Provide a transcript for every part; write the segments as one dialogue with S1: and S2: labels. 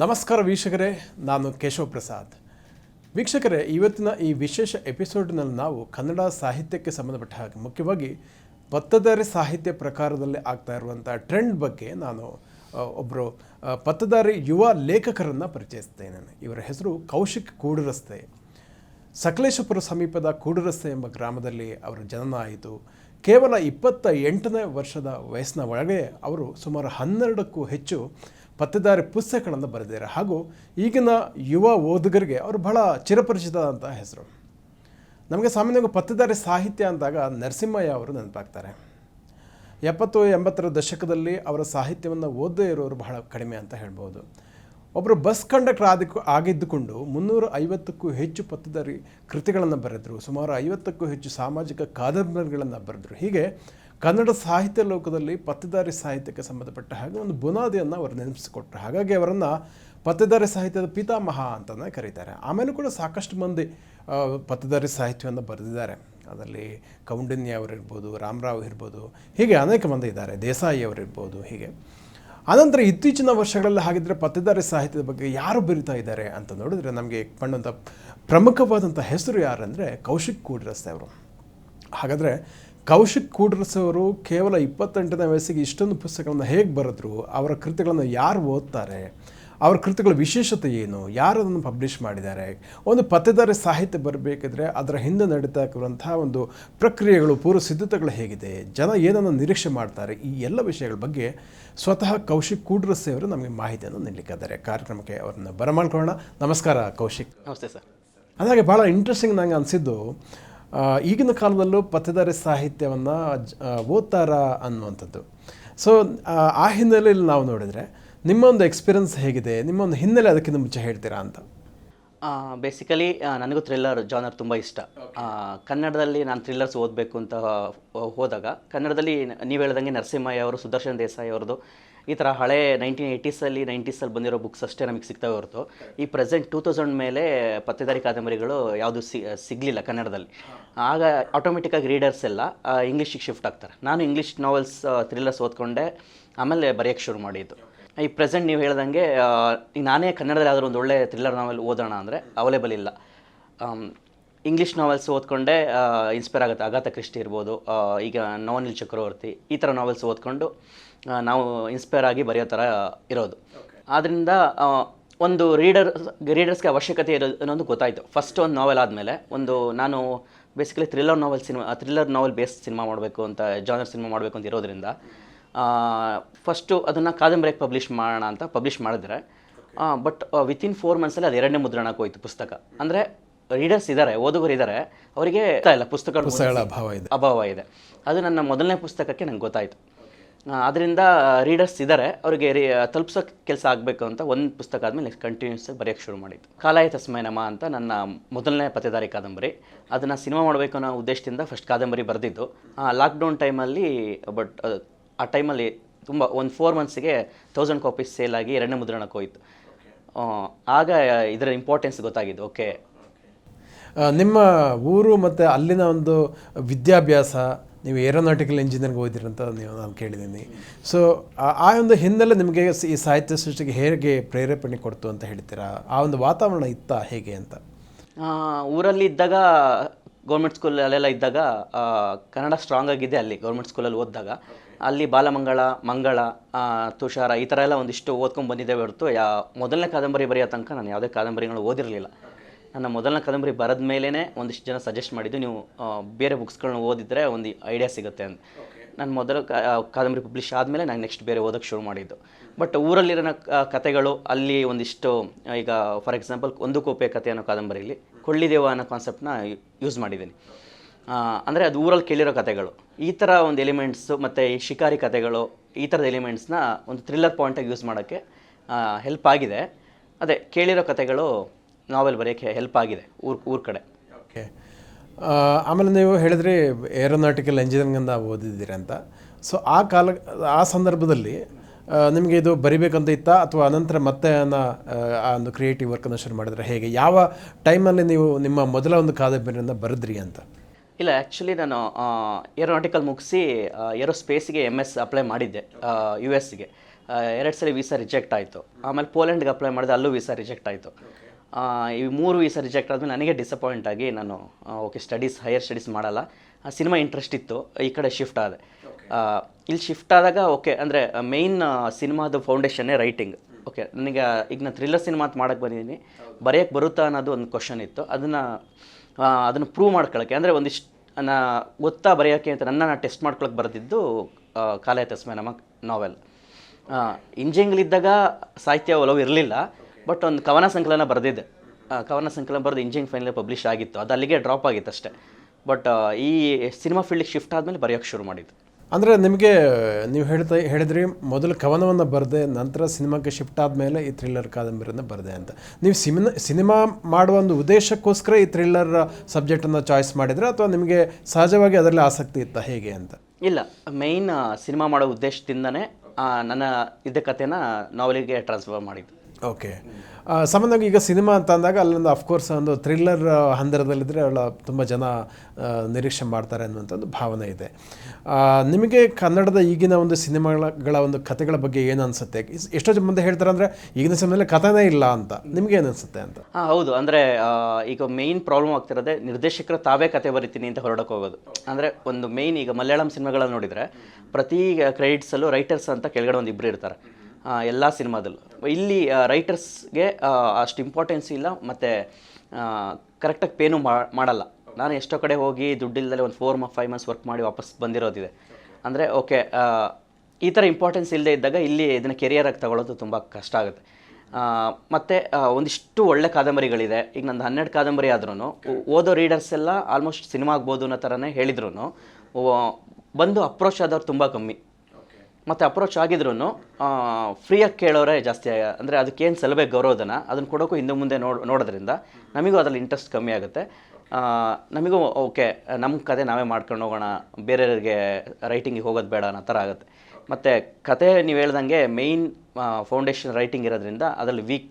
S1: ನಮಸ್ಕಾರ ವೀಕ್ಷಕರೇ, ನಾನು ಕೇಶವ ಪ್ರಸಾದ್. ವೀಕ್ಷಕರೇ, ಇವತ್ತಿನ ಈ ವಿಶೇಷ ಎಪಿಸೋಡ್ನಲ್ಲಿ ನಾವು ಕನ್ನಡ ಸಾಹಿತ್ಯಕ್ಕೆ ಸಂಬಂಧಪಟ್ಟ ಹಾಗೆ ಮುಖ್ಯವಾಗಿ ಪತ್ತದಾರಿ ಸಾಹಿತ್ಯ ಪ್ರಕಾರದಲ್ಲಿ ಆಗ್ತಾ ಇರುವಂಥ ಟ್ರೆಂಡ್ ಬಗ್ಗೆ ನಾನು ಒಬ್ಬರು ಪತ್ತದಾರಿ ಯುವ ಲೇಖಕರನ್ನು ಪರಿಚಯಿಸ್ತೇನೆ ಇವರ ಹೆಸರು ಕೌಶಿಕ್ ಕೂಡುರಸ್ತೆ. ಸಕಲೇಶಪುರ ಸಮೀಪದ ಕೂಡುರಸ್ತೆ ಎಂಬ ಗ್ರಾಮದಲ್ಲಿ ಅವರ ಜನನ ಆಯಿತು. ಕೇವಲ ಇಪ್ಪತ್ತ ಎಂಟನೇ ವರ್ಷದ ವಯಸ್ಸಿನ ಒಳಗೆ ಅವರು ಸುಮಾರು ಹನ್ನೆರಡಕ್ಕೂ ಹೆಚ್ಚು ಪತ್ತೆದಾರಿ ಪುಸ್ತಕಗಳನ್ನು ಬರೆದಿದ್ದಾರೆ. ಹಾಗೂ ಈಗಿನ ಯುವ ಓದುಗರಿಗೆ ಅವರು ಬಹಳ ಚಿರಪರಿಚಿತ ಅಂತ ಹೆಸರು. ನಮಗೆ ಸಾಮಾನ್ಯವಾಗಿ ಪತ್ತೆದಾರಿ ಸಾಹಿತ್ಯ ಅಂದಾಗ ನರಸಿಂಹಯ್ಯ ಅವರು ನೆನಪಾಗ್ತಾರೆ. ಎಪ್ಪತ್ತು ಎಂಬತ್ತರ ದಶಕದಲ್ಲಿ ಅವರ ಸಾಹಿತ್ಯವನ್ನು ಓದದೇ ಇರೋರು ಬಹಳ ಕಡಿಮೆ ಅಂತ ಹೇಳ್ಬೋದು. ಒಬ್ಬರು ಬಸ್ ಕಂಡಕ್ಟರ್ ಆದಿ ಆಗಿದ್ದುಕೊಂಡು ಮುನ್ನೂರ ಐವತ್ತಕ್ಕೂ ಹೆಚ್ಚು ಪತ್ತೆದಾರಿ ಕೃತಿಗಳನ್ನು ಬರೆದರು. ಸುಮಾರು ಐವತ್ತಕ್ಕೂ ಹೆಚ್ಚು ಸಾಮಾಜಿಕ ಕಾದಂಬರಿಗಳನ್ನು ಬರೆದರು. ಹೀಗೆ ಕನ್ನಡ ಸಾಹಿತ್ಯ ಲೋಕದಲ್ಲಿ ಪತ್ತೆದಾರಿ ಸಾಹಿತ್ಯಕ್ಕೆ ಸಂಬಂಧಪಟ್ಟ ಹಾಗೆ ಒಂದು ಬುನಾದಿಯನ್ನು ಅವರು ನೆನಪಿಸಿಕೊಟ್ರು. ಹಾಗಾಗಿ ಅವರನ್ನು ಪತ್ತೇದಾರಿ ಸಾಹಿತ್ಯದ ಪಿತಾಮಹ ಅಂತಲೇ ಕರೀತಾರೆ. ಆಮೇಲೂ ಕೂಡ ಸಾಕಷ್ಟು ಮಂದಿ ಪತ್ತೇದಾರಿ ಸಾಹಿತ್ಯವನ್ನು ಬರೆದಿದ್ದಾರೆ. ಅದರಲ್ಲಿ ಕೌಂಡಿನ್ಯ ಅವರಿರ್ಬೋದು, ರಾಮರಾವ್ ಇರ್ಬೋದು, ಹೀಗೆ ಅನೇಕ ಮಂದಿ ಇದ್ದಾರೆ. ದೇಸಾಯಿ ಅವರಿರ್ಬೋದು, ಹೀಗೆ. ಆನಂತರ ಇತ್ತೀಚಿನ ವರ್ಷಗಳಲ್ಲಿ ಹಾಗಿದ್ರೆ ಪತ್ತೆದಾರಿ ಸಾಹಿತ್ಯದ ಬಗ್ಗೆ ಯಾರು ಬರಿತಾ ಇದ್ದಾರೆ ಅಂತ ನೋಡಿದ್ರೆ ನಮಗೆ ಕಂಡಂಥ ಪ್ರಮುಖವಾದಂಥ ಹೆಸರು ಯಾರಂದರೆ ಕೌಶಿಕ್ ಕೂಡಿರಸ್ತೆ ಅವರು. ಹಾಗಾದರೆ ಕೌಶಿಕ್ ಕೂಡ್ರಸ್ ಅವರು ಕೇವಲ ಇಪ್ಪತ್ತೆಂಟನೇ ವಯಸ್ಸಿಗೆ ಇಷ್ಟೊಂದು ಪುಸ್ತಕಗಳನ್ನು ಹೇಗೆ ಬರೆದ್ರು ಅವರ ಕೃತಿಗಳನ್ನು ಯಾರು ಓದ್ತಾರೆ ಅವರ ಕೃತಿಗಳ ವಿಶೇಷತೆ ಏನು ಯಾರು ಅದನ್ನು ಪಬ್ಲಿಷ್ ಮಾಡಿದ್ದಾರೆ ಒಂದು ಪತ್ತೇದಾರಿ ಸಾಹಿತ್ಯ ಬರಬೇಕಿದ್ರೆ ಅದರ ಹಿಂದೆ ನಡೀತಾ ಇರುವಂತಹ ಒಂದು ಪ್ರಕ್ರಿಯೆಗಳು ಪೂರ್ವ ಸಿದ್ಧತೆಗಳು ಹೇಗಿದೆ ಜನ ಏನನ್ನು ನಿರೀಕ್ಷೆ ಮಾಡ್ತಾರೆ ಈ ಎಲ್ಲ ವಿಷಯಗಳ ಬಗ್ಗೆ ಸ್ವತಃ ಕೌಶಿಕ್ ಕೂಡ್ರಸ್ಸೆ ಅವರು ನಮಗೆ ಮಾಹಿತಿಯನ್ನು ನೀಡಲಿಕ್ಕಿದ್ದಾರೆ. ಕಾರ್ಯಕ್ರಮಕ್ಕೆ ಅವರನ್ನು ಬರಮಾಡ್ಕೊಳ್ಳೋಣ. ನಮಸ್ಕಾರ ಕೌಶಿಕ್.
S2: ನಮಸ್ತೆ ಸರ್.
S1: ಅದಾಗೆ ಭಾಳ ಇಂಟ್ರೆಸ್ಟಿಂಗ್ ನಂಗೆ ಅನಿಸಿದ್ದು ಈಗಿನ ಕಾಲದಲ್ಲೂ ಪತ್ತೇದಾರಿ ಸಾಹಿತ್ಯವನ್ನು ಓದ್ತಾರ ಅನ್ನುವಂಥದ್ದು. ಸೊ ಆ ಹಿನ್ನೆಲೆಯಲ್ಲಿ ನಾವು ನೋಡಿದರೆ ನಿಮ್ಮ ಒಂದು ಎಕ್ಸ್ಪೀರಿಯನ್ಸ್ ಹೇಗಿದೆ? ನಿಮ್ಮ ಒಂದು ಹಿನ್ನೆಲೆ ಅದಕ್ಕಿಂತ ಮುಂಚೆ ಹೇಳ್ತೀರಾ ಅಂತ?
S2: ಬೇಸಿಕಲಿ ನನಗೂ ಥ್ರಿಲ್ಲರ್ ಜಾನರ್ ತುಂಬ ಇಷ್ಟ. ಕನ್ನಡದಲ್ಲಿ ನಾನು ಥ್ರಿಲ್ಲರ್ಸ್ ಓದಬೇಕು ಅಂತ ಹೋದಾಗ ಕನ್ನಡದಲ್ಲಿ ನೀವು ಹೇಳ್ದಂಗೆ ನರಸಿಂಹಯ್ಯ ಅವರು ಸುದರ್ಶನ್ ದೇಸಾಯಿ ಅವ್ರದ್ದು ಈ ಥರ ಹಳೆ ನೈನ್ಟೀನ್ ಏಯ್ಟೀಸಲ್ಲಿ ನೈಂಟೀಸಲ್ಲಿ ಬಂದಿರೋ ಬುಕ್ಸ್ ಅಷ್ಟೇ ನಮಗೆ ಸಿಗ್ತವೆ ಹೊರತು. ಈ ಪ್ರೆಸೆಂಟ್ ಟೂ ತೌಸಂಡ್ ಮೇಲೆ ಪತ್ತೆದಾರಿ ಕಾದಂಬರಿಗಳು ಯಾವುದು ಸಿಗಲಿಲ್ಲ ಕನ್ನಡದಲ್ಲಿ. ಆಗ ಆಟೋಮೆಟಿಕ್ಕಾಗಿ ರೀಡರ್ಸ್ ಎಲ್ಲ ಇಂಗ್ಲೀಷಿಗೆ ಶಿಫ್ಟ್ ಆಗ್ತಾರೆ. ನಾನು ಇಂಗ್ಲೀಷ್ ನಾವೆಲ್ಸ್ ಥ್ರಿಲ್ಲರ್ಸ್ ಓದ್ಕೊಂಡೆ, ಆಮೇಲೆ ಬರೆಯೋಕ್ಕೆ ಶುರು ಮಾಡಿದ್ದು. ಈ ಪ್ರೆಸೆಂಟ್ ನೀವು ಹೇಳ್ದಂಗೆ ನಾನೇ ಕನ್ನಡದಲ್ಲಿ ಯಾವ್ದಾದ್ರು ಒಂದು ಒಳ್ಳೆ ಥ್ರಿಲ್ಲರ್ ನಾವೆಲ್ ಓದೋಣ ಅಂದರೆ ಅವೈಲೇಬಲ್ ಇಲ್ಲ. ಇಂಗ್ಲೀಷ್ ನಾವೆಲ್ಸ್ ಓದ್ಕೊಂಡೆ ಇನ್ಸ್ಪೈರ್ ಆಗುತ್ತೆ. ಅಗಾಥ ಕ್ರಿಸ್ಟಿ ಇರ್ಬೋದು ಈಗ ನವನಿಲ್ ಚಕ್ರವರ್ತಿ ಈ ಥರ ನಾವೆಲ್ಸ್ ಓದ್ಕೊಂಡು ನಾವು ಇನ್ಸ್ಪೈರ್ ಆಗಿ ಬರೆಯೋ ಥರ ಇರೋದು. ಆದ್ದರಿಂದ ಒಂದು ರೀಡರ್ ರೀಡರ್ಸ್ಗೆ ಅವಶ್ಯಕತೆ ಇರೋದು ಅನ್ನೋದು ಗೊತ್ತಾಯಿತು. ಫಸ್ಟ್ ಒಂದು ನಾವೆಲ್ ಆದಮೇಲೆ ಒಂದು ನಾನು basically thriller novel cinema thriller novel base cinema ಮಾಡಬೇಕು ಅಂತ ಜಾನರ್ ಸಿನಿಮಾ ಮಾಡಬೇಕು ಅಂತ ಇರೋದ್ರಿಂದ ಫಸ್ಟು ಅದನ್ನು ಕಾದಂಬರಿಗೆ ಪಬ್ಲಿಷ್ ಮಾಡೋಣ ಅಂತ ಪಬ್ಲಿಷ್ ಮಾಡಿದ್ರೆ ಬಟ್ ವಿತಿನ್ ಫೋರ್ ಮಂತ್ಸಲ್ಲಿ ಅದು ಎರಡನೇ ಮುದ್ರಣಕ್ಕೆ ಹೋಯಿತು ಪುಸ್ತಕ. ಅಂದರೆ ರೀಡರ್ಸ್ ಇದ್ದಾರೆ ಓದುಗರು ಇದ್ದಾರೆ ಅವರಿಗೆ ಇಲ್ಲ ಪುಸ್ತಕ
S1: ಪುಸ್ತಕಗಳ ಅಭಾವ ಇದೆ.
S2: ಅಭಾವ ಇದೆ. ಅದು ನನ್ನ ಮೊದಲನೇ ಪುಸ್ತಕಕ್ಕೆ ನಂಗೆ ಗೊತ್ತಾಯಿತು. ಅದರಿಂದ ರೀಡರ್ಸ್ ಇದ್ದಾರೆ ಅವರಿಗೆ ರೀ ತಲುಪಿಸೋ ಕೆಲಸ ಆಗಬೇಕು ಅಂತ ಒಂದು ಪುಸ್ತಕ ಆದಮೇಲೆ ನೆಕ್ಸ್ಟ್ ಕಂಟಿನ್ಯೂಸ್ ಬರೆಯೋಕ್ಕೆ ಶುರು ಮಾಡಿದ್ದು. ಕಾಲಾಯ ತಸ್ಮೈ ಅಂತ ನನ್ನ ಮೊದಲನೇ ಪತ್ತೆದಾರಿ ಕಾದಂಬರಿ. ಅದನ್ನು ಸಿನಿಮಾ ಮಾಡಬೇಕು ಅನ್ನೋ ಉದ್ದೇಶದಿಂದ ಫಸ್ಟ್ ಕಾದಂಬರಿ ಬರೆದಿದ್ದು. ಲಾಕ್ಡೌನ್ ಟೈಮಲ್ಲಿ ಬಟ್ ಆ ಟೈಮಲ್ಲಿ ತುಂಬ ಒಂದು ಫೋರ್ ಮಂತ್ಸಿಗೆ ತೌಸಂಡ್ ಕಾಪೀಸ್ ಸೇಲ್ ಆಗಿ ಎರಡನೇ ಮುದ್ರಣಕ್ಕೆ ಹೋಯಿತು. ಆಗ ಇದರ ಇಂಪಾರ್ಟೆನ್ಸ್ ಗೊತ್ತಾಗಿದ್ದು ಓಕೆ
S1: ನಿಮ್ಮ ಊರು ಮತ್ತು ಅಲ್ಲಿನ ಒಂದು ವಿದ್ಯಾಭ್ಯಾಸ ನೀವು ಏರೋನಾಟಿಕಲ್ ಇಂಜಿನಿಯರಿಂಗ್ ಓದಿರಂತ ನೀವು ನಾನು ಕೇಳಿದ್ದೀನಿ. ಸೊ ಆ ಒಂದು ಹಿನ್ನೆಲೆ ನಿಮಗೆ ಈ ಸಾಹಿತ್ಯ ಸೃಷ್ಟಿಗೆ ಹೇಗೆ ಪ್ರೇರೇಪಣೆ ಕೊಡ್ತು ಅಂತ ಹೇಳ್ತೀರಾ? ಆ ಒಂದು ವಾತಾವರಣ ಇತ್ತಾ ಹೇಗೆ ಅಂತ?
S2: ಊರಲ್ಲಿ ಇದ್ದಾಗ ಗೌರ್ಮೆಂಟ್ ಸ್ಕೂಲ್ ಅಲ್ಲೆಲ್ಲ ಇದ್ದಾಗ ಕನ್ನಡ ಸ್ಟ್ರಾಂಗ್ ಆಗಿದೆ ಅಲ್ಲಿ ಗೌರ್ಮೆಂಟ್ ಸ್ಕೂಲಲ್ಲಿ ಓದಿದಾಗ. ಅಲ್ಲಿ ಬಾಲಮಂಗಳ, ಮಂಗಳ ತುಷಾರ ಈ ಥರ ಎಲ್ಲ ಒಂದಿಷ್ಟು ಓದ್ಕೊಂಡು ಬಂದಿದ್ದೇವೆ ಹೊರತು, ಯಾ, ಮೊದಲನೇ ಕಾದಂಬರಿ ಬರೆಯೋ ತನಕ ನಾನು ಯಾವುದೇ ಕಾದಂಬರಿಗಳು ಓದಿರಲಿಲ್ಲ. ನನ್ನ ಮೊದಲನೇ ಕಾದಂಬರಿ ಬರೆದ ಮೇಲೇ ಒಂದಿಷ್ಟು ಜನ ಸಜೆಸ್ಟ್ ಮಾಡಿದ್ದು. ನೀವು ಬೇರೆ ಬುಕ್ಸ್ಗಳನ್ನ ಓದಿದರೆ ಒಂದು ಐಡಿಯಾ ಸಿಗುತ್ತೆ ಅಂತ. ನಾನು ಮೊದಲ ಕಾದಂಬರಿ ಪಬ್ಲಿಷ್ ಆದಮೇಲೆ ನಾನು ನೆಕ್ಸ್ಟ್ ಬೇರೆ ಓದೋಕ್ಕೆ ಶುರು ಮಾಡಿದ್ದು. ಬಟ್ ಊರಲ್ಲಿರೋ ಕತೆಗಳು ಅಲ್ಲಿ ಒಂದಿಷ್ಟು ಈಗ ಫಾರ್ ಎಕ್ಸಾಂಪಲ್ ಒಂದು ಕೋಪೆ ಕಥೆ ಅನ್ನೋ ಕಾದಂಬರಿಯಲ್ಲಿ ಕೊಳ್ಳಿದೇವ ಅನ್ನೋ ಕಾನ್ಸೆಪ್ಟ್ನ ಯೂಸ್ ಮಾಡಿದ್ದೀನಿ. ಅಂದರೆ ಅದು ಊರಲ್ಲಿ ಕೇಳಿರೋ ಕಥೆಗಳು ಈ ಥರ ಒಂದು ಎಲಿಮೆಂಟ್ಸು ಮತ್ತು ಈ ಶಿಕಾರಿ ಕತೆಗಳು ಈ ಥರದ ಎಲಿಮೆಂಟ್ಸ್ನ ಒಂದು ಥ್ರಿಲ್ಲರ್ ಪಾಯಿಂಟಾಗಿ ಯೂಸ್ ಮಾಡೋಕ್ಕೆ ಹೆಲ್ಪ್ ಆಗಿದೆ. ಅದೇ ಕೇಳಿರೋ ಕತೆಗಳು ನಾವೆಲ್ ಬರೆಯೋಕ್ಕೆ ಹೆಲ್ಪ್ ಆಗಿದೆ ಊರ್ ಊರ ಕಡೆ.
S1: ಓಕೆ. ಆಮೇಲೆ ನೀವು ಹೇಳಿದ್ರಿ ಏರೋನಾಟಿಕಲ್ ಇಂಜಿನಿಯರಿಂಗನ್ನು ಓದಿದ್ದೀರಿ ಅಂತ. ಸೊ ಆ ಕಾಲ ಆ ಸಂದರ್ಭದಲ್ಲಿ ನಿಮಗೆ ಇದು ಬರಿಬೇಕಂತ ಇತ್ತಾ? ಅಥವಾ ಅನಂತರ ಮತ್ತೆ ಆ, ಒಂದು ಕ್ರಿಯೇಟಿವ್ ವರ್ಕನ್ನು ಶುರು ಮಾಡಿದ್ರೆ ಹೇಗೆ? ಯಾವ ಟೈಮಲ್ಲಿ ನೀವು ನಿಮ್ಮ ಮೊದಲ ಒಂದು ಕಾದಂಬರಿಯನ್ನು ಬರೆದ್ರಿ ಅಂತ?
S2: ಇಲ್ಲ ಆ್ಯಕ್ಚುಲಿ ನಾನು ಏರೋನಾಟಿಕಲ್ ಮುಗಿಸಿ ಏರೋಸ್ಪೇಸಿಗೆ ಎಂ ಎಸ್ ಅಪ್ಲೈ ಮಾಡಿದ್ದೆ ಯು ಎಸ್ಗೆ ಎರಡು ಸಲ ವೀಸಾ ರಿಜೆಕ್ಟ್ ಆಯಿತು. ಆಮೇಲೆ ಪೋಲೆಂಡ್ಗೆ ಅಪ್ಲೈ ಮಾಡಿದೆ ಅಲ್ಲೂ ವೀಸಾ ರಿಜೆಕ್ಟ್ ಆಯಿತು. ಈ ಮೂರು ವಿಸ ರಿಜೆಕ್ಟ್ ಆದಮೇಲೆ ನನಗೆ ಡಿಸಪಾಯಿಂಟ್ ಆಗಿ ನಾನು ಓಕೆ ಸ್ಟಡೀಸ್ ಹೈಯರ್ ಸ್ಟಡೀಸ್ ಮಾಡಲ್ಲ. ಸಿನಿಮಾ ಇಂಟ್ರೆಸ್ಟ್ ಇತ್ತು. ಈ ಕಡೆ ಶಿಫ್ಟ್ ಆದೆ. ಆ, ಇಲ್ಲಿ ಶಿಫ್ಟ್ ಆದಾಗ ಓಕೆ ಅಂದರೆ ಮೇಯ್ನ್ ಸಿನಿಮಾದ ಫೌಂಡೇಶನ್ನೇ ರೈಟಿಂಗ್ ಓಕೆ ನನಗೆ ಈಗ ನಾನು ಥ್ರಿಲ್ಲರ್ ಸಿನಿಮಾ ಅಂತ ಮಾಡಕ್ಕೆ ಬಂದಿದ್ದೀನಿ. ಬರೆಯೋಕ್ಕೆ ಬರುತ್ತಾ ಅನ್ನೋದು ಒಂದು ಕ್ವಶನ್ ಇತ್ತು. ಅದನ್ನು ಅದನ್ನು ಪ್ರೂವ್ ಮಾಡ್ಕೊಳ್ಳೋಕ್ಕೆ ಅಂದರೆ ಒಂದಿಷ್ಟು ನಾ ಗೊತ್ತಾ ಬರೆಯೋಕ್ಕೆ ಅಂತ ನನ್ನ ಟೆಸ್ಟ್ ಮಾಡ್ಕೊಳಕ್ಕೆ ಬರೆದಿದ್ದು ಕಾಲಯ ತಸ್ಮೆ ನಮ್ಮ ನಾವೆಲ್ ಇಂಜಿನಿಯರಿಂಗ್ಲಿದ್ದಾಗ ಸಾಹಿತ್ಯ ಒಲವು ಇರಲಿಲ್ಲ. ಬಟ್ ಒಂದು ಕವನ ಸಂಕಲನ ಬರೆದಿದ್ದೆ ಕವನ ಸಂಕಲನ ಬರೆದು ಇಂಜಿನಿಯರಿಂಗ್ ಫೈನಲ್ ಪಬ್ಲಿಷ್ ಆಗಿತ್ತು. ಅದು ಅಲ್ಲಿಗೆ ಡ್ರಾಪ್ ಆಗಿತ್ತು ಅಷ್ಟೇ. ಬಟ್ ಈ ಸಿನಿಮಾ ಫೀಲ್ಡಿಗೆ ಶಿಫ್ಟ್ ಆದಮೇಲೆ ಬರೆಯೋಕ್ಕೆ ಶುರು ಮಾಡಿದ್ದು.
S1: ಅಂದರೆ ನಿಮಗೆ ನೀವು ಹೇಳ್ತಾ ಹೇಳಿದ್ರಿ ಮೊದಲು ಕವನವನ್ನು ಬರೆದೆ ನಂತರ ಸಿನಿಮಾಕ್ಕೆ ಶಿಫ್ಟ್ ಆದಮೇಲೆ ಈ ಥ್ರಿಲ್ಲರ್ ಕಾದಂಬರಿಯನ್ನು ಬರೆದೆ ಅಂತ. ನೀವು ಸಿನಿಮಾ ಸಿನಿಮಾ ಮಾಡುವ ಒಂದು ಉದ್ದೇಶಕ್ಕೋಸ್ಕರ ಈ ಥ್ರಿಲ್ಲರ್ ಸಬ್ಜೆಕ್ಟನ್ನು ಚಾಯ್ಸ್ ಮಾಡಿದರೆ? ಅಥವಾ ನಿಮಗೆ ಸಹಜವಾಗಿ ಅದರಲ್ಲಿ ಆಸಕ್ತಿ ಇತ್ತಾ? ಹೇಗೆ ಅಂತ.
S2: ಇಲ್ಲ ಮೇಯ್ನ್ ಸಿನಿಮಾ ಮಾಡೋ ಉದ್ದೇಶದಿಂದನೇ ನನ್ನ ಇದ್ದ ಕಥೆನ ನಾವಲಿಗೆ ಟ್ರಾನ್ಸ್ಫರ್ ಮಾಡಿದ್ದು.
S1: ಓಕೆ ಸಾಮಾನ್ಯವಾಗಿ ಈಗ ಸಿನಿಮಾ ಅಂತ ಅಂದಾಗ ಅಲ್ಲೊಂದು ಅಫ್ಕೋರ್ಸ್ ಒಂದು ಥ್ರಿಲ್ಲರ್ ಹಂದರದಲ್ಲಿದ್ದರೆ ಅವಳ ತುಂಬ ಜನ ನಿರೀಕ್ಷೆ ಮಾಡ್ತಾರೆ ಅನ್ನುವಂಥ ಒಂದು ಭಾವನೆ ಇದೆ. ನಿಮಗೆ ಕನ್ನಡದ ಈಗಿನ ಒಂದು ಸಿನಿಮಾಗಳ ಒಂದು ಕಥೆಗಳ ಬಗ್ಗೆ ಏನು ಅನಿಸುತ್ತೆ? ಎಷ್ಟೋ ಜನ ಮುಂದೆ ಹೇಳ್ತಾರೆ ಅಂದರೆ, ಈಗಿನ ಸಮಯದಲ್ಲಿ ಕಥೆನೇ ಇಲ್ಲ ಅಂತ. ನಿಮಗೆ ಏನು ಅನಿಸುತ್ತೆ ಅಂತ?
S2: ಹಾಂ, ಹೌದು. ಅಂದರೆ ಈಗ ಮೇಯ್ನ್ ಪ್ರಾಬ್ಲಮ್ ಆಗ್ತಿರೋದೇ ನಿರ್ದೇಶಕರು ತಾವೇ ಕತೆ ಬರಿತೀನಿ ಅಂತ ಹೊರಡಕ್ಕೆ ಹೋಗೋದು. ಅಂದರೆ, ಒಂದು ಮೇಯ್ನ್ ಈಗ ಮಲಯಾಳಂ ಸಿನಿಮಾಗಳನ್ನ ನೋಡಿದರೆ, ಪ್ರತಿ ಕ್ರೆಡಿಟ್ಸಲ್ಲೂ ರೈಟರ್ಸ್ ಅಂತ ಕೆಳಗಡೆ ಒಂದು ಇಬ್ಬರು ಇರ್ತಾರೆ. ಎಲ್ಲ ಸಿನಿಮಾದಲ್ಲೂ. ಇಲ್ಲಿ ರೈಟರ್ಸ್ಗೆ ಅಷ್ಟು ಇಂಪಾರ್ಟೆನ್ಸ್ ಇಲ್ಲ, ಮತ್ತು ಕರೆಕ್ಟಾಗಿ ಪೇನು ಮಾಡಲ್ಲ. ನಾನು ಎಷ್ಟೋ ಕಡೆ ಹೋಗಿ ದುಡ್ಡಿಲ್ಲದೆ ಒಂದು ಫೋರ್ ಫೈವ್ ಮಂತ್ಸ್ ವರ್ಕ್ ಮಾಡಿ ವಾಪಸ್ ಬಂದಿರೋದಿದೆ. ಅಂದರೆ ಓಕೆ ಈ ಥರ ಇಂಪಾರ್ಟೆನ್ಸ್ ಇಲ್ಲದೆ ಇದ್ದಾಗ ಇಲ್ಲಿ ಇದನ್ನು ಕೆರಿಯರಾಗಿ ತಗೊಳ್ಳೋದು ತುಂಬ ಕಷ್ಟ ಆಗುತ್ತೆ. ಮತ್ತೆ ಒಂದಿಷ್ಟು ಒಳ್ಳೆ ಕಾದಂಬರಿಗಳಿದೆ. ಈಗ ನಂದು ಹನ್ನೆರಡು ಕಾದಂಬರಿ ಆದ್ರೂ ಓದೋ ರೀಡರ್ಸ್ ಎಲ್ಲ ಆಲ್ಮೋಸ್ಟ್ ಸಿನಿಮಾ ಆಗ್ಬೋದು ಅನ್ನೋ ಥರನೇ ಹೇಳಿದ್ರು ಬಂದು ಅಪ್ರೋಚ್ ಆದವ್ರು ತುಂಬ ಕಮ್ಮಿ. ಮತ್ತು ಅಪ್ರೋಚ್ ಆಗಿದ್ರು ಫ್ರೀಯಾಗಿ ಕೇಳೋರೇ ಜಾಸ್ತಿ, ಅಂದರೆ ಅದಕ್ಕೇನು ಸಲಬೇಕು ಗೌರವಧನ ಅದನ್ನು ಕೊಡೋಕ್ಕೂ ಹಿಂದೆ ಮುಂದೆ ನೋಡಿ, ನೋಡೋದ್ರಿಂದ ನಮಗೂ ಅದ್ರಲ್ಲಿ ಇಂಟ್ರೆಸ್ಟ್ ಕಮ್ಮಿ ಆಗುತ್ತೆ. ನಮಗೂ ಓಕೆ ನಮ್ಮ ಕತೆ ನಾವೇ ಮಾಡ್ಕೊಂಡು ಹೋಗೋಣ, ಬೇರೆಯವ್ರಿಗೆ ರೈಟಿಂಗಿಗೆ ಹೋಗೋದು ಬೇಡ ಅನ್ನೋ ಥರ ಆಗುತ್ತೆ. ಮತ್ತು ಕತೆ ನೀವು ಹೇಳ್ದಂಗೆ ಮೇಯ್ನ್ ಫೌಂಡೇಶನ್ ರೈಟಿಂಗ್ ಇರೋದ್ರಿಂದ ಅದರಲ್ಲಿ ವೀಕ್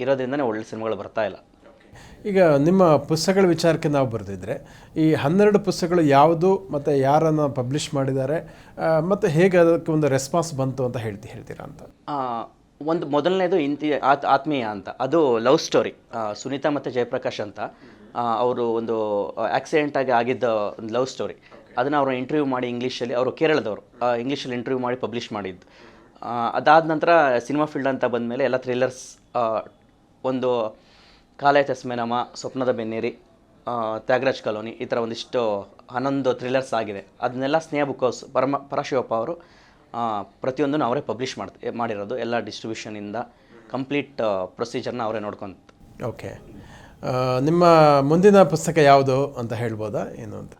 S2: ಇರೋದ್ರಿಂದನೇ ಒಳ್ಳೆ ಸಿನಿಮಾಗಳು ಬರ್ತಾ ಇಲ್ಲ.
S1: ಈಗ ನಿಮ್ಮ ಪುಸ್ತಕಗಳ ವಿಚಾರಕ್ಕೆ ನಾವು ಬರೆದಿದ್ರೆ, ಈ ಹನ್ನೆರಡು ಪುಸ್ತಕಗಳು ಯಾವುದು ಮತ್ತು ಯಾರನ್ನು ಪಬ್ಲಿಷ್ ಮಾಡಿದ್ದಾರೆ ಮತ್ತು ಹೇಗೆ ಅದಕ್ಕೆ ಒಂದು ರೆಸ್ಪಾನ್ಸ್ ಬಂತು ಅಂತ ಹೇಳ್ತಿ, ಹೇಳ್ತೀರಾ ಅಂತ?
S2: ಒಂದು ಮೊದಲನೇದು ಇಂತಿ, ಆತ್, ಆತ್ಮೀಯ ಅಂತ. ಅದು ಲವ್ ಸ್ಟೋರಿ ಸುನೀತಾ ಮತ್ತು ಜಯಪ್ರಕಾಶ್ ಅಂತ. ಅವರು ಒಂದು ಆಕ್ಸಿಡೆಂಟಾಗಿ ಆಗಿದ್ದ ಒಂದು ಲವ್ ಸ್ಟೋರಿ ಅದನ್ನು ಅವರು ಇಂಟರ್ವ್ಯೂ ಮಾಡಿ ಇಂಗ್ಲೀಷಲ್ಲಿ ಅವರು ಕೇರಳದವರು. ಇಂಗ್ಲೀಷಲ್ಲಿ ಇಂಟರ್ವ್ಯೂ ಮಾಡಿ ಪಬ್ಲಿಷ್ ಮಾಡಿದ್ದು. ಅದಾದ ನಂತರ ಸಿನಿಮಾ ಫೀಲ್ಡ್ ಅಂತ ಬಂದಮೇಲೆ ಎಲ್ಲ ಥ್ರಿಲ್ಲರ್ಸ್ ಒಂದು ಕಾಲಯ ನಮ್ಮ ಸ್ವಪ್ನದ ಬೆನ್ನೇರಿ ತ್ಯಾಗರಾಜ್ ಕಾಲೋನಿ ಈ ಥರ ಒಂದಿಷ್ಟು ಹನ್ನೊಂದು ಥ್ರಿಲ್ಲರ್ಸ್ ಆಗಿದೆ. ಅದನ್ನೆಲ್ಲ ಸ್ನೇಹ ಬುಕ್ ಹೌಸ್ ಪರಮ ಪರಶಿವಪ್ಪ ಅವರು ಪ್ರತಿಯೊಂದನ್ನು ಅವರೇ ಪಬ್ಲಿಷ್ ಮಾಡ್ತ ಮಾಡಿರೋದು ಎಲ್ಲ ಡಿಸ್ಟ್ರಿಬ್ಯೂಷನಿಂದ ಕಂಪ್ಲೀಟ್ ಪ್ರೊಸೀಜರ್ನ ಅವರೇ ನೋಡ್ಕೊಂತ.
S1: ಓಕೆ ನಿಮ್ಮ ಮುಂದಿನ ಪುಸ್ತಕ ಯಾವುದು ಅಂತ ಹೇಳ್ಬೋದಾ? ಏನು ಅಂತ?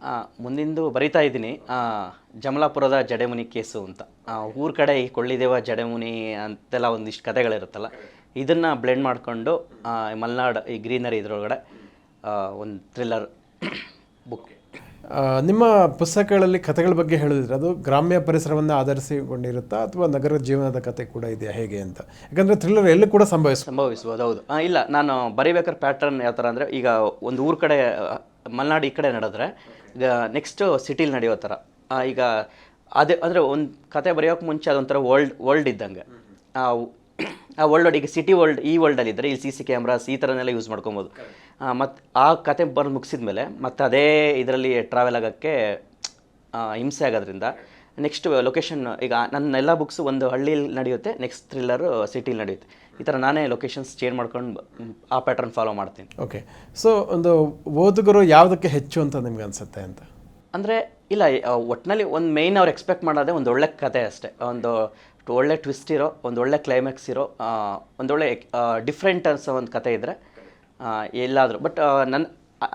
S2: ಮುಂದಿಂದು ಬರಿತಾ ಇದ್ದೀನಿ ಜಮಲಾಪುರದ ಜಡೆಮುನಿ ಕೇಸು ಅಂತ. ಊರ ಕಡೆ ಈ ಕೊಳ್ಳಿದೇವ ಜಡೆಮುನಿ ಅಂತೆಲ್ಲ ಒಂದಿಷ್ಟು ಕಥೆಗಳಿರುತ್ತಲ್ಲ ಇದನ್ನು ಬ್ಲೆಂಡ್ ಮಾಡಿಕೊಂಡು ಮಲೆನಾಡು ಈ ಗ್ರೀನರಿ ಇದರೊಳಗಡೆ ಒಂದು ಥ್ರಿಲ್ಲರ್ ಬುಕ್
S1: ನಿಮ್ಮ ಪುಸ್ತಕಗಳಲ್ಲಿ ಕಥೆಗಳ ಬಗ್ಗೆ ಹೇಳಿದ್ರೆ ಅದು ಗ್ರಾಮ್ಯ ಪರಿಸರವನ್ನು ಆಧರಿಸಿಕೊಂಡಿರುತ್ತಾ ಅಥವಾ ನಗರ ಜೀವನದ ಕತೆ ಕೂಡ ಇದೆಯಾ? ಹೇಗೆ ಅಂತ. ಯಾಕಂದರೆ ಥ್ರಿಲ್ಲರ್ ಎಲ್ಲೂ ಕೂಡ ಸಂಭವಿಸ
S2: ಸಂಭವಿಸ್ಬೋದು ಹೌದು. ಇಲ್ಲ ನಾನು ಬರೀಬೇಕಾದ್ರೆ ಪ್ಯಾಟರ್ನ್ ಯಾವ ಥರ ಅಂದರೆ ಈಗ ಒಂದು ಊರ ಕಡೆ ಮಲೆನಾಡು ಈ ಕಡೆ ನಡೆದ್ರೆ ಈಗ ನೆಕ್ಸ್ಟು ಸಿಟಿಲಿ ನಡೆಯೋ ಥರ ಈಗ ಅದೇ ಅಂದರೆ ಒಂದು ಕತೆ ಬರೆಯೋಕೆ ಮುಂಚೆ ಅದೊಂಥರ ವರ್ಲ್ಡ್ ವರ್ಲ್ಡ್ ಇದ್ದಂಗೆ. ಆ ವರ್ಲ್ಡ್ ಈಗ ಸಿಟಿ ವರ್ಲ್ಡ್ ಈ ವರ್ಲ್ಡಲ್ಲಿ ಇದ್ದರೆ ಇಲ್ಲಿ ಸಿ ಸಿ ಕ್ಯಾಮ್ರಾಸ್ ಈ ಥರನೆಲ್ಲ ಯೂಸ್ ಮಾಡ್ಕೊಬೋದು. ಮತ್ತು ಆ ಕತೆ ಬರ್ ಮುಗಿಸಿದ ಮೇಲೆ ಮತ್ತೆ ಅದೇ ಇದರಲ್ಲಿ ಟ್ರಾವೆಲ್ ಆಗೋಕ್ಕೆ ಹಿಂಸೆ ಆಗೋದ್ರಿಂದ ನೆಕ್ಸ್ಟ್ ಲೊಕೇಶನ್ ಈಗ ನನ್ನ ಎಲ್ಲ ಬುಕ್ಸು ಒಂದು ಹಳ್ಳಿಲಿ ನಡೆಯುತ್ತೆ ನೆಕ್ಸ್ಟ್ ಥ್ರಿಲ್ಲರು ಸಿಟಿಲಿ ನಡೆಯುತ್ತೆ. ಈ ಥರ ನಾನೇ ಲೊಕೇಶನ್ಸ್ ಚೇಂಜ್ ಮಾಡ್ಕೊಂಡು ಆ ಪ್ಯಾಟರ್ನ್ ಫಾಲೋ ಮಾಡ್ತೀನಿ.
S1: ಓಕೆ ಸೊ ಒಂದು ಓದುಗರು ಯಾವುದಕ್ಕೆ ಹೆಚ್ಚು ಅಂತ ನಿಮ್ಗೆ ಅನಿಸುತ್ತೆ ಅಂತ?
S2: ಅಂದರೆ ಇಲ್ಲ ಒಟ್ಟಿನಲ್ಲಿ ಒಂದು ಮೇಯ್ನ್ ಅವ್ರು ಎಕ್ಸ್ಪೆಕ್ಟ್ ಮಾಡೋದೇ ಒಂದು ಒಳ್ಳೆ ಕತೆ ಅಷ್ಟೇ. ಒಂದು ಒಳ್ಳೆ ಟ್ವಿಸ್ಟ್ ಇರೋ ಒಂದು ಒಳ್ಳೆ ಕ್ಲೈಮ್ಯಾಕ್ಸ್ ಇರೋ ಒಂದೊಳ್ಳೆ ಡಿಫ್ರೆಂಟ್ ಅನ್ಸೋ ಒಂದು ಕತೆ ಇದ್ದರೆ ಎಲ್ಲಾದರೂ. ಬಟ್ ನನ್ನ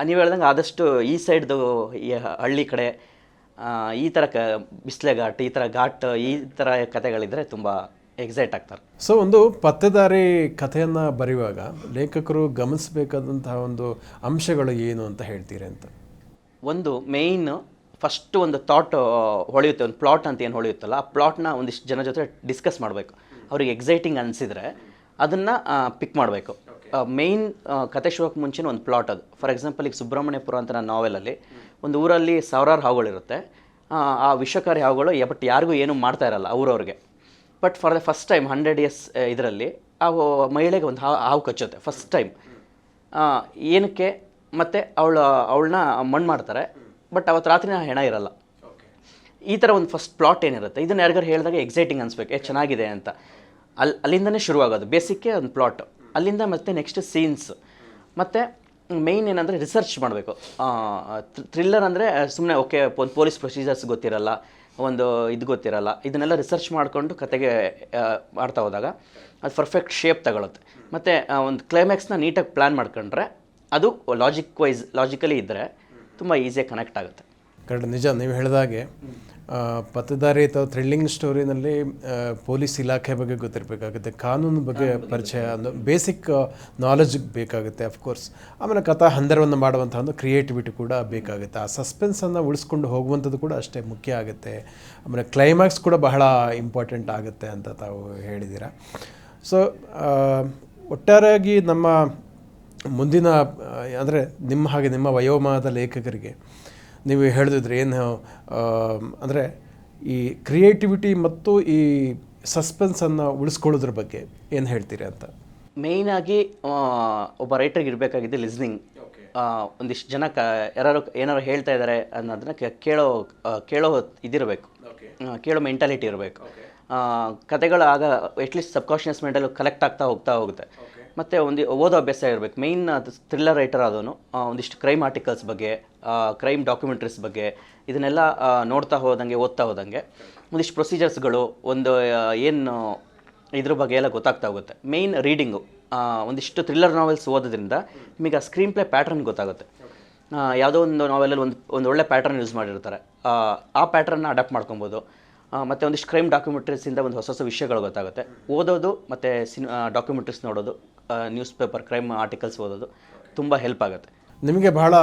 S2: ನೀವು ಹೇಳ್ದಂಗೆ ಆದಷ್ಟು ಈ ಸೈಡ್ದು ಈ ಹಳ್ಳಿ ಕಡೆ ಈ ಥರ ಕ ಬಿಸ್ಲೆ ಘಾಟ್ ಈ ಥರ ಘಾಟ್ ಈ ಥರ ಕತೆಗಳಿದ್ರೆ ತುಂಬ ಎಕ್ಸೈಟ್ ಆಗ್ತಾರೆ.
S1: ಸೊ ಒಂದು ಪತ್ತೆದಾರಿ ಕಥೆಯನ್ನು ಬರೆಯುವಾಗ ಲೇಖಕರು ಗಮನಿಸಬೇಕಾದಂತಹ ಒಂದು ಅಂಶಗಳು ಏನು ಅಂತ ಹೇಳ್ತೀರಿ ಅಂತ?
S2: ಒಂದು ಮೇಯ್ನ್ ಫಸ್ಟ್ ಒಂದು ಥಾಟ್ ಹೊಳೆಯುತ್ತೆ ಒಂದು ಪ್ಲಾಟ್ ಅಂತ ಏನು ಹೊಳೆಯುತ್ತಲ್ಲ ಆ ಪ್ಲಾಟ್ನ ಒಂದಿಷ್ಟು ಜನ ಜೊತೆ ಡಿಸ್ಕಸ್ ಮಾಡಬೇಕು. ಅವ್ರಿಗೆ ಎಕ್ಸೈಟಿಂಗ್ ಅನಿಸಿದರೆ ಅದನ್ನು ಪಿಕ್ ಮಾಡಬೇಕು. ಮೇಯ್ನ್ ಕತೆ ಶೋಕ್ಕೆ ಮುಂಚೆನೇ ಒಂದು ಪ್ಲಾಟ್ ಅದು. ಫಾರ್ ಎಕ್ಸಾಂಪಲ್ ಈಗ ಸುಬ್ರಹ್ಮಣ್ಯಪುರ ಅಂತ ನನ್ನ ನಾವೆಲಲ್ಲಿ ಒಂದು ಊರಲ್ಲಿ ಸಾವಿರಾರು ಹಾವುಗಳಿರುತ್ತೆ ಆ, ವಿಷಕಾರಿ ಹಾವುಗಳು ಬಟ್ ಯಾರಿಗೂ ಏನೂ ಮಾಡ್ತಾ ಇರಲ್ಲ ಊರವ್ರಿಗೆ but for the first time hundred years ಇದರಲ್ಲಿ ಆ ಮಹಿಳೆಗೆ ಒಂದು ಹಾವು ಹಾವು ಕಚ್ಚುತ್ತೆ ಫಸ್ಟ್ ಟೈಮ್ ಏನಕ್ಕೆ? ಮತ್ತು ಅವಳು ಅವಳನ್ನ ಮಣ್ಣು ಮಾಡ್ತಾರೆ. ಬಟ್ ಅವತ್ತು ರಾತ್ರಿ ಹೆಣ ಇರಲ್ಲ. ಈ ಥರ ಒಂದು ಫಸ್ಟ್ ಪ್ಲಾಟ್ ಏನಿರುತ್ತೆ ಇದನ್ನು ಯಾರಿಗಾರು ಹೇಳಿದಾಗ ಎಕ್ಸೈಟಿಂಗ್ ಅನ್ಸ್ಬೇಕು ಏ ಚೆನ್ನಾಗಿದೆ ಅಂತ. ಅಲ್ಲಿ ಅಲ್ಲಿಂದನೇ ಶುರುವಾಗೋದು ಬೇಸಿಕ್ಕೆ ಒಂದು ಪ್ಲಾಟ್ ಅಲ್ಲಿಂದ ಮತ್ತೆ ನೆಕ್ಸ್ಟ್ ಸೀನ್ಸ್ ಮತ್ತು ಮೇಯ್ನ್ ಏನಂದರೆ ರಿಸರ್ಚ್ ಮಾಡಬೇಕು. ಥ್ರಿಲ್ಲರ್ ಅಂದರೆ ಸುಮ್ಮನೆ ಓಕೆ ಒಂದು ಪೊಲೀಸ್ ಪ್ರೊಸೀಜರ್ಸ್ ಗೊತ್ತಿರಲ್ಲ ಒಂದು ಇದು ಗೊತ್ತಿರಲ್ಲ ಇದನ್ನೆಲ್ಲ ರಿಸರ್ಚ್ ಮಾಡಿಕೊಂಡು ಕತೆಗೆ ಮಾಡ್ತಾ ಹೋದಾಗ ಅದು ಪರ್ಫೆಕ್ಟ್ ಶೇಪ್ ತಗೊಳುತ್ತೆ. ಮತ್ತು ಒಂದು ಕ್ಲೈಮ್ಯಾಕ್ಸ್ನ ನೀಟಾಗಿ ಪ್ಲ್ಯಾನ್ ಮಾಡ್ಕೊಂಡ್ರೆ ಅದು ಲಾಜಿಕ್ ವೈಸ್ ಲಾಜಿಕಲಿ ಇದ್ದರೆ ತುಂಬ ಈಸಿಯಾಗಿ ಕನೆಕ್ಟ್ ಆಗುತ್ತೆ.
S1: ಕರೆಕ್ಟ್ ನಿಜ. ನೀವು ಹೇಳಿದಾಗೆ ಪತ್ತೆದಾರಿ ಅಥವಾ ಥ್ರಿಲ್ಲಿಂಗ್ ಸ್ಟೋರಿನಲ್ಲಿ ಪೊಲೀಸ್ ಇಲಾಖೆ ಬಗ್ಗೆ ಗೊತ್ತಿರಬೇಕಾಗುತ್ತೆ ಕಾನೂನು ಬಗ್ಗೆ ಪರಿಚಯ ಒಂದು ಬೇಸಿಕ್ ನಾಲೆಜ್ ಬೇಕಾಗುತ್ತೆ ಅಫ್ಕೋರ್ಸ್ ಆಮೇಲೆ ಕಥಾ ಹಂದರವನ್ನು ಮಾಡುವಂಥ ಒಂದು ಕ್ರಿಯೇಟಿವಿಟಿ ಕೂಡ ಬೇಕಾಗುತ್ತೆ. ಆ ಸಸ್ಪೆನ್ಸನ್ನು ಉಳಿಸ್ಕೊಂಡು ಹೋಗುವಂಥದ್ದು ಕೂಡ ಅಷ್ಟೇ ಮುಖ್ಯ ಆಗುತ್ತೆ. ಆಮೇಲೆ ಕ್ಲೈಮ್ಯಾಕ್ಸ್ ಕೂಡ ಬಹಳ ಇಂಪಾರ್ಟೆಂಟ್ ಆಗುತ್ತೆ ಅಂತ ತಾವು ಹೇಳಿದ್ದೀರಾ. ಸೊ ಒಟ್ಟಾರೆಯಾಗಿ ನಮ್ಮ ಮುಂದಿನ ಅಂದರೆ ನಿಮ್ಮ ಹಾಗೆ ನಿಮ್ಮ ವಯೋಮಾನದ ಲೇಖಕರಿಗೆ ನೀವು ಹೇಳಿದ್ರೆ ಏನು ಅಂದರೆ ಈ ಕ್ರಿಯೇಟಿವಿಟಿ ಮತ್ತು ಈ ಸಸ್ಪೆನ್ಸನ್ನು ಉಳಿಸ್ಕೊಳ್ಳೋದ್ರ ಬಗ್ಗೆ ಏನು ಹೇಳ್ತೀರಿ ಅಂತ?
S2: ಮೇಯ್ನಾಗಿ ಒಬ್ಬ ರೈಟರ್ಗೆ ಇರಬೇಕಾಗಿದ್ದು ಲಿಸ್ನಿಂಗ್ ಒಂದಿಷ್ಟು ಜನ ಕ ಯಾರು ಏನಾರು ಹೇಳ್ತಾ ಇದ್ದಾರೆ ಅನ್ನೋದನ್ನ ಕೇಳೋ ಕೇಳೋ ಇದಿರಬೇಕು. ಕೇಳೋ ಮೆಂಟಾಲಿಟಿ ಇರಬೇಕು. ಕತೆಗಳು ಆಗ ಅಟ್ಲೀಸ್ಟ್ ಸಬ್ಕಾನ್ಷಿಯಸ್ ಮೈಂಡಲ್ಲೂ ಕಲೆಕ್ಟ್ ಆಗ್ತಾ ಹೋಗ್ತಾ ಹೋಗುತ್ತೆ. ಮತ್ತು ಒಂದು ಓದೋ ಅಭ್ಯಾಸ ಇರಬೇಕು. ಮೇಯ್ನ್ ಥ್ರಿಲ್ಲರ್ ರೈಟರ್ ಆದವನು ಒಂದಿಷ್ಟು ಕ್ರೈಮ್ ಆರ್ಟಿಕಲ್ಸ್ ಬಗ್ಗೆ ಕ್ರೈಮ್ ಡಾಕ್ಯುಮೆಂಟ್ರೀಸ್ ಬಗ್ಗೆ ಇದನ್ನೆಲ್ಲ ನೋಡ್ತಾ ಹೋದಂಗೆ ಓದ್ತಾ ಹೋದಂಗೆ. ಒಂದಿಷ್ಟು ಪ್ರೊಸೀಜರ್ಸ್ಗಳು ಒಂದು ಏನು ಇದ್ರ ಬಗ್ಗೆ ಎಲ್ಲ ಗೊತ್ತಾಗ್ತಾ ಹೋಗುತ್ತೆ. ಮೇಯ್ನ್ ರೀಡಿಂಗು ಒಂದಿಷ್ಟು ಥ್ರಿಲ್ಲರ್ ನಾವೆಲ್ಸ್ ಓದೋದ್ರಿಂದ ನಿಮಗೆ ಆ ಸ್ಕ್ರೀನ್ ಪ್ಲೇ ಪ್ಯಾಟ್ರನ್ ಗೊತ್ತಾಗುತ್ತೆ. ಯಾವುದೋ ಒಂದು ನಾವೆಲಲ್ಲಿ ಒಂದು ಒಂದು ಒಳ್ಳೆ ಪ್ಯಾಟ್ರನ್ ಯೂಸ್ ಮಾಡಿರ್ತಾರೆ. ಆ, ಪ್ಯಾಟ್ರನ್ನ ಅಡಾಪ್ಟ್ ಮಾಡ್ಕೊಬೋದು. ಮತ್ತು ಒಂದಿಷ್ಟು ಕ್ರೈಮ್ ಡಾಕ್ಯುಮೆಂಟ್ರೀಸಿಂದ ಒಂದು ಹೊಸ ಹೊಸ ವಿಷಯಗಳು ಗೊತ್ತಾಗುತ್ತೆ. ಓದೋದು ಮತ್ತು ಸಿನ್ ಡಾಕ್ಯುಮೆಂಟ್ರೀಸ್ ನೋಡೋದು ನ್ಯೂಸ್ ಪೇಪರ್ ಕ್ರೈಮ್ ಆರ್ಟಿಕಲ್ಸ್ ಓದೋದು ತುಂಬ ಹೆಲ್ಪ್ ಆಗುತ್ತೆ.
S1: ನಿಮಗೆ ಬಹಳ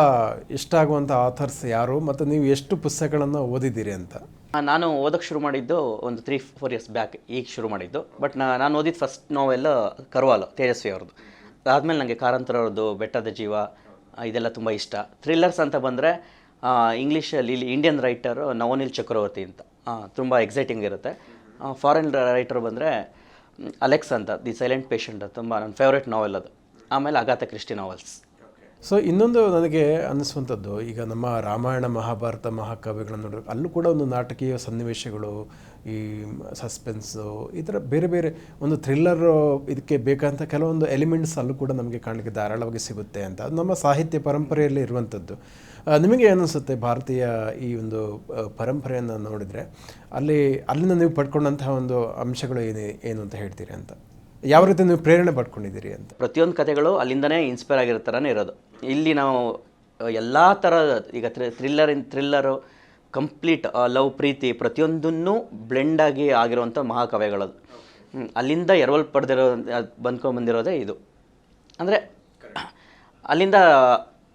S1: ಇಷ್ಟ ಆಗುವಂಥ ಆಥರ್ಸ್ ಯಾರು ಮತ್ತು ನೀವು ಎಷ್ಟು ಪುಸ್ತಕಗಳನ್ನು ಓದಿದ್ದೀರಿ ಅಂತ?
S2: ನಾನು ಓದೋಕ್ಕೆ ಶುರು ಮಾಡಿದ್ದು ಒಂದು ತ್ರೀ ಫೋರ್ ಇಯರ್ಸ್ ಬ್ಯಾಕ್ ಈಗ ಶುರು ಮಾಡಿದ್ದು. ಬಟ್ ನಾನು ಓದಿದ್ದು ಫಸ್ಟ್ ನಾವೆಲ್ಲ ಕರ್ವಾಲು ತೇಜಸ್ವಿ ಅವ್ರದ್ದು ಅದಾದಮೇಲೆ ನನಗೆ ಕಾರಂತರ ಅವ್ರದ್ದು ಬೆಟ್ಟದ ಜೀವ ಇದೆಲ್ಲ ತುಂಬ ಇಷ್ಟ. ಥ್ರಿಲ್ಲರ್ಸ್ ಅಂತ ಬಂದರೆ ಇಂಗ್ಲೀಷಲ್ಲಿ ಇಲ್ಲಿ ಇಂಡಿಯನ್ ರೈಟರು ನವನಿಲ್ ಚಕ್ರವರ್ತಿ ಅಂತ. ತುಂಬ ಎಕ್ಸೈಟಿಂಗ್ ಇರುತ್ತೆ. ಫಾರಿನ್ ರೈಟರ್ ಬಂದರೆ ಅಲೆಕ್ಸ್ ಅಂತ ದಿ ಸೈಲೆಂಟ್ ಪೇಷಂಟ್ ತುಂಬ ನನ್ನ ಫೇವ್ರೆಟ್ ನಾವೆಲ್ ಅದು. ಆಮೇಲೆ ಅಗಾತ ಕ್ರಿಸ್ಟಿ ನಾವೆಲ್ಸ್
S1: ಸೊ ಇನ್ನೊಂದು ನನಗೆ ಅನ್ನಿಸುವಂಥದ್ದು, ಈಗ ನಮ್ಮ ರಾಮಾಯಣ, ಮಹಾಭಾರತ, ಮಹಾಕಾವ್ಯಗಳನ್ನು ನೋಡಬೇಕು ಅಲ್ಲೂ ಕೂಡ ಒಂದು ನಾಟಕೀಯ ಸನ್ನಿವೇಶಗಳು, ಈ ಸಸ್ಪೆನ್ಸು ಈ ಥರ ಬೇರೆ ಬೇರೆ ಒಂದು ಥ್ರಿಲ್ಲರ್ ಇದಕ್ಕೆ ಬೇಕಂತ ಕೆಲವೊಂದು ಎಲಿಮೆಂಟ್ಸ್ ಅಲ್ಲೂ ಕೂಡ ನಮಗೆ ಕಾಣಲಿಕ್ಕೆ ಧಾರಾಳವಾಗಿ ಸಿಗುತ್ತೆ ಅಂತ. ನಮ್ಮ ಸಾಹಿತ್ಯ ಪರಂಪರೆಯಲ್ಲಿ ಇರುವಂಥದ್ದು. ನಿಮಗೆ ಏನಿಸುತ್ತೆ ಭಾರತೀಯ ಈ ಒಂದು ಪರಂಪರೆಯನ್ನು ನೋಡಿದರೆ? ಅಲ್ಲಿ, ಅಲ್ಲಿಂದ ನೀವು ಪಡ್ಕೊಂಡಂತಹ ಒಂದು ಅಂಶಗಳು ಏನು ಏನು ಅಂತ ಹೇಳ್ತೀರಿ ಅಂತ? ಯಾವ ರೀತಿ ನೀವು ಪ್ರೇರಣೆ ಪಡ್ಕೊಂಡಿದ್ದೀರಿ ಅಂತ?
S2: ಪ್ರತಿಯೊಂದು ಕಥೆಗಳು ಅಲ್ಲಿಂದನೇ ಇನ್ಸ್ಪೈರ್ ಆಗಿರೋ ಥರನೇ ಇರೋದು. ಇಲ್ಲಿ ನಾವು ಎಲ್ಲ ಥರ ಈಗ thriller in thriller complete love ಪ್ರೀತಿ ಪ್ರತಿಯೊಂದನ್ನು ಬ್ಲೆಂಡ್ ಆಗಿ ಆಗಿರುವಂಥ ಮಹಾಕವ್ಯಗಳದು ಅಲ್ಲಿಂದ ಎರವಲ್ ಪಡೆದಿರೋ ಬಂದ್ಕೊಂಡು ಬಂದಿರೋದೇ ಇದು. ಅಂದರೆ, ಅಲ್ಲಿಂದ,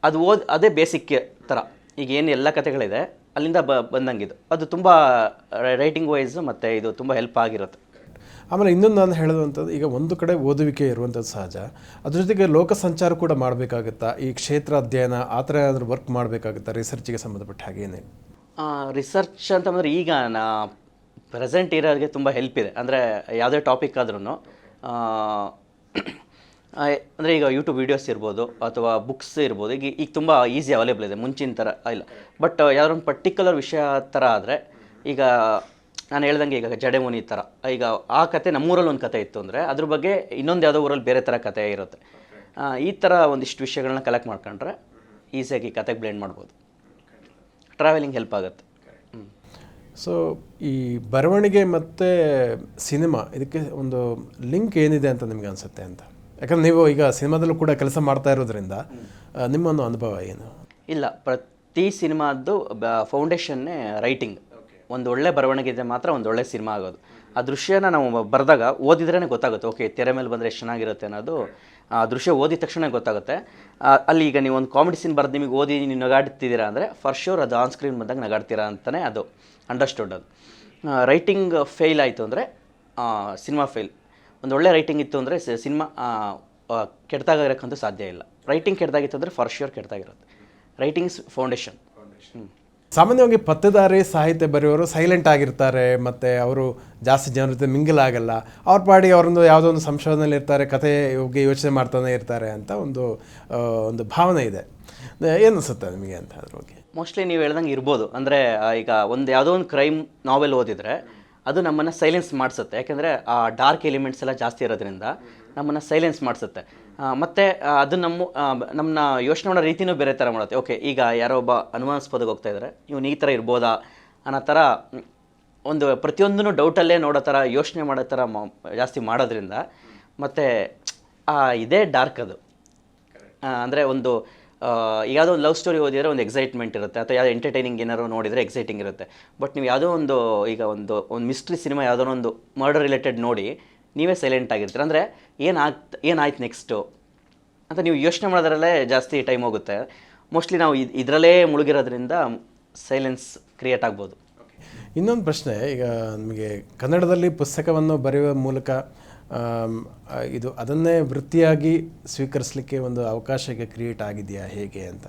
S2: ಅದು ಓದ್, ಅದೇ ಬೇಸಿಕ್ ಥರ ಈಗ ಏನು ಎಲ್ಲ ಕಥೆಗಳಿದೆ ಅಲ್ಲಿಂದ ಬ ಬಂದಂಗಿದು ಅದು ತುಂಬ ರೈಟಿಂಗ್ ವೈಸ್ ಮತ್ತು ಇದು ತುಂಬ ಹೆಲ್ಪ್ ಆಗಿರುತ್ತೆ.
S1: ಆಮೇಲೆ ಇನ್ನೊಂದು ನಾನು ಹೇಳುವಂಥದ್ದು ಈಗ ಒಂದು ಕಡೆ ಓದುವಿಕೆ ಇರುವಂಥದ್ದು ಸಹಜ. ಅದ್ರ ಜೊತೆಗೆ ಲೋಕ ಸಂಚಾರ ಕೂಡ ಮಾಡಬೇಕಾಗುತ್ತಾ? ಈ ಕ್ಷೇತ್ರ ಅಧ್ಯಯನ ಆ ಥರ ಏನಾದರೂ ವರ್ಕ್ ಮಾಡಬೇಕಾಗುತ್ತಾ? ರಿಸರ್ಚಿಗೆ ಸಂಬಂಧಪಟ್ಟ ಹಾಗೆ ಏನೇ?
S2: ರಿಸರ್ಚ್ ಅಂತಂದರೆ ಈಗ ನಾ ಪ್ರೆಸೆಂಟ್ ಇರೋರಿಗೆ ತುಂಬ ಹೆಲ್ಪ್ ಇದೆ. ಅಂದರೆ ಯಾವುದೇ ಟಾಪಿಕ್ ಆದ್ರೂ ಅಂದರೆ ಈಗ ಯೂಟ್ಯೂಬ್ ವೀಡಿಯೋಸ್ ಇರ್ಬೋದು ಅಥವಾ ಬುಕ್ಸ್ ಇರ್ಬೋದು, ಈಗ ಈಗ ತುಂಬ ಈಸಿ ಅವೈಲೇಬಲ್ ಇದೆ, ಮುಂಚಿನ ಥರ ಇಲ್ಲ. ಬಟ್ ಯಾವ್ದಾದ್ರು ಒಂದು ಪರ್ಟಿಕ್ಯುಲರ್ ವಿಷಯ ಥರ ಆದರೆ, ಈಗ ನಾನು ಹೇಳ್ದಂಗೆ ಈಗ ಜಡೆಮುನಿ ಥರ ಈಗ ಆ ಕತೆ ನಮ್ಮೂರಲ್ಲಿ ಒಂದು ಕತೆ ಇತ್ತು ಅಂದರೆ, ಅದ್ರ ಬಗ್ಗೆ ಇನ್ನೊಂದು ಯಾವುದೋ ಊರಲ್ಲಿ ಬೇರೆ ಥರ ಕತೆ ಇರುತ್ತೆ. ಈ ಥರ ಒಂದಿಷ್ಟು ವಿಷಯಗಳನ್ನ ಕಲೆಕ್ಟ್ ಮಾಡ್ಕೊಂಡ್ರೆ ಈಸಿಯಾಗಿ ಕತೆಗೆ ಬ್ಲೆಂಡ್ ಮಾಡ್ಬೋದು. ಟ್ರಾವೆಲಿಂಗ್ ಹೆಲ್ಪ್ ಆಗುತ್ತೆ.
S1: ಸೊ ಈ ಬರವಣಿಗೆ ಮತ್ತು ಸಿನಿಮಾ, ಇದಕ್ಕೆ ಒಂದು ಲಿಂಕ್ ಏನಿದೆ ಅಂತ ನಿಮಗೆ ಅನಿಸುತ್ತೆ ಅಂತ? ಯಾಕಂದ್ರೆ ನೀವು ಈಗ ಸಿನಿಮಾದಲ್ಲೂ ಕೂಡ ಕೆಲಸ ಮಾಡ್ತಾ ಇರೋದ್ರಿಂದ ಆ, ನಿಮ್ಮ ಒಂದು ಅನುಭವ ಏನು?
S2: ಇಲ್ಲ ಪ್ರತಿ ಸಿನಿಮಾದ್ದು ಫೌಂಡೇಶನ್ನೇ ರೈಟಿಂಗ್. ಒಂದು ಒಳ್ಳೆ ಬರವಣಿಗೆ ಮಾತ್ರ ಒಂದು ಒಳ್ಳೆ ಸಿನಿಮಾ ಆಗೋದು. ಆ ದೃಶ್ಯನ ನಾವು ಬರೆದಾಗ ಓದಿದ್ರೇ ಗೊತ್ತಾಗುತ್ತೆ ಓಕೆ ತೆರೆ ಮೇಲೆ ಬಂದರೆ ಎಷ್ಟು ಚೆನ್ನಾಗಿರುತ್ತೆ ಅನ್ನೋದು. ಆ ದೃಶ್ಯ ಓದಿದ ತಕ್ಷಣ ಗೊತ್ತಾಗುತ್ತೆ. ಅಲ್ಲಿ ಈಗ ನೀವು ಒಂದು ಕಾಮಿಡಿ ಸೀನ್ ಬರೆದು ನಿಮಗೆ ಓದಿ ನೀವು ನಗಾಡ್ತಿದ್ದೀರಾ ಅಂದರೆ ಫರ್ ಶ್ಯೂರ್ ಅದು ಆನ್ ಸ್ಕ್ರೀನ್ ಬಂದಾಗ ನಗಾಡ್ತೀರಾ ಅಂತಲೇ ಅದು ಅಂಡರ್ಸ್ಟುಡ್ ಅದು. ರೈಟಿಂಗ್ ಫೇಲ್ ಆಯಿತು ಅಂದರೆ ಸಿನಿಮಾ ಫೇಲ್ ಒಂದು ಒಳ್ಳೆ ರೈಟಿಂಗ್ ಇತ್ತು ಅಂದರೆ ಸಿನಿಮಾ ಕೆಡ್ದಾಗಿರೋಕ್ಕಂತೂ ಸಾಧ್ಯ ಇಲ್ಲ. ರೈಟಿಂಗ್ ಕೆಡ್ದಾಗಿತ್ತು ಅಂದರೆ ಫಾರ್ ಶ್ಯೂರ್ ಕೆಡ್ದಾಗಿರುತ್ತೆ ರೈಟಿಂಗ್ಸ್ ಫೌಂಡೇಶನ್
S1: ಸಾಮಾನ್ಯವಾಗಿ ಪತ್ತೆದಾರಿ ಸಾಹಿತ್ಯ ಬರೆಯೋರು ಸೈಲೆಂಟ್ ಆಗಿರ್ತಾರೆ ಮತ್ತು ಅವರು ಜಾಸ್ತಿ ಜನರ ಜೊತೆ ಮಿಂಗಲ್ ಆಗಲ್ಲ. ಅವ್ರ ಪಾಡಿ ಅವರೊಂದು ಯಾವುದೋ ಒಂದು ಸಂಶೋಧನೆಯಲ್ಲಿ ಇರ್ತಾರೆ ಕಥೆ ಬಗ್ಗೆ ಯೋಚನೆ ಮಾಡ್ತಾನೆ ಇರ್ತಾರೆ ಅಂತ ಒಂದು ಒಂದು ಭಾವನೆ ಇದೆ. ಏನು ಅನಿಸುತ್ತೆ ನಿಮಗೆ ಅಂತ ಅದ್ರ ಬಗ್ಗೆ?
S2: ಮೋಸ್ಟ್ಲಿ ನೀವು ಹೇಳ್ದಂಗೆ ಇರ್ಬೋದು. ಅಂದರೆ ಈಗ ಒಂದು ಯಾವುದೋ ಒಂದು ಕ್ರೈಮ್ ನಾವೆಲ್ ಓದಿದರೆ ಅದು ನಮ್ಮನ್ನು ಸೈಲೆನ್ಸ್ ಮಾಡಿಸುತ್ತೆ. ಯಾಕೆಂದರೆ, ಆ ಡಾರ್ಕ್ ಎಲಿಮೆಂಟ್ಸ್ ಎಲ್ಲ ಜಾಸ್ತಿ ಇರೋದ್ರಿಂದ ನಮ್ಮನ್ನು ಸೈಲೆನ್ಸ್ ಮಾಡಿಸುತ್ತೆ. ಮತ್ತು ಅದು ನಮ್ಮ ನಮ್ಮನ್ನ ಯೋಚನೆ ಮಾಡೋ ರೀತಿನೂ ಬೇರೆ ಥರ ಮಾಡುತ್ತೆ. ಓಕೆ ಈಗ ಯಾರೋ ಒಬ್ಬ ಅನುಮಾನಾಸ್ಪದಕ್ಕೆ ಹೋಗ್ತಾ ಇದ್ದಾರೆ ಇವನು ಈ ಥರ ಇರ್ಬೋದಾ ಅನ್ನೋ ಥರ ಒಂದು ಪ್ರತಿಯೊಂದೂ ಡೌಟಲ್ಲೇ ನೋಡೋ ಥರ ಯೋಚನೆ ಮಾಡೋ ಥರ ಜಾಸ್ತಿ ಮಾಡೋದ್ರಿಂದ ಮತ್ತು ಇದೇ ಡಾರ್ಕ್ ಅದು. ಅಂದರೆ ಒಂದು ಯಾವುದೋ ಒಂದು ಲವ್ ಸ್ಟೋರಿ ಓದಿದರೆ ಒಂದು ಎಕ್ಸೈಟ್ಮೆಂಟ್ ಇರುತ್ತೆ, ಅಥವಾ ಯಾವುದೋ ಎಂಟರ್ಟೈನಿಂಗ್ ಏನಾದ್ರು ನೋಡಿದರೆ ಎಕ್ಸೈಟಿಂಗ್ ಇರುತ್ತೆ. ಬಟ್ ನೀವು ಯಾವುದೋ ಒಂದು, ಈಗ ಒಂದು ಒಂದು ಮಿಸ್ಟ್ರಿ ಸಿನಿಮಾ ಯಾವುದೋ ಒಂದು ಮರ್ಡರ್ ರಿಲೇಟೆಡ್ ನೋಡಿ, ನೀವೇ ಸೈಲೆಂಟ್ ಆಗಿರ್ತೀರ. ಅಂದರೆ ಏನಾಗ್ತ ಏನಾಯ್ತು ನೆಕ್ಸ್ಟು ಅಂತ ನೀವು ಯೋಚನೆ ಮಾಡೋದ್ರಲ್ಲೇ ಜಾಸ್ತಿ ಟೈಮ್ ಹೋಗುತ್ತೆ. ಮೋಸ್ಟ್ಲಿ ನಾವು ಇದ್- ಇದರಲ್ಲೇ ಮುಳುಗಿರೋದ್ರಿಂದ ಸೈಲೆನ್ಸ್ ಕ್ರಿಯೇಟ್ ಆಗ್ಬೋದು.
S1: ಇನ್ನೊಂದು ಪ್ರಶ್ನೆ, ಈಗ ನಮಗೆ ಕನ್ನಡದಲ್ಲಿ ಪುಸ್ತಕವನ್ನು ಬರೆಯುವ ಮೂಲಕ ಇದು ಅದನ್ನೇ ವೃತ್ತಿಯಾಗಿ ಸ್ವೀಕರಿಸಲಿಕ್ಕೆ ಒಂದು ಅವಕಾಶ ಈಗ ಕ್ರಿಯೇಟ್ ಆಗಿದೆಯಾ, ಹೇಗೆ ಅಂತ?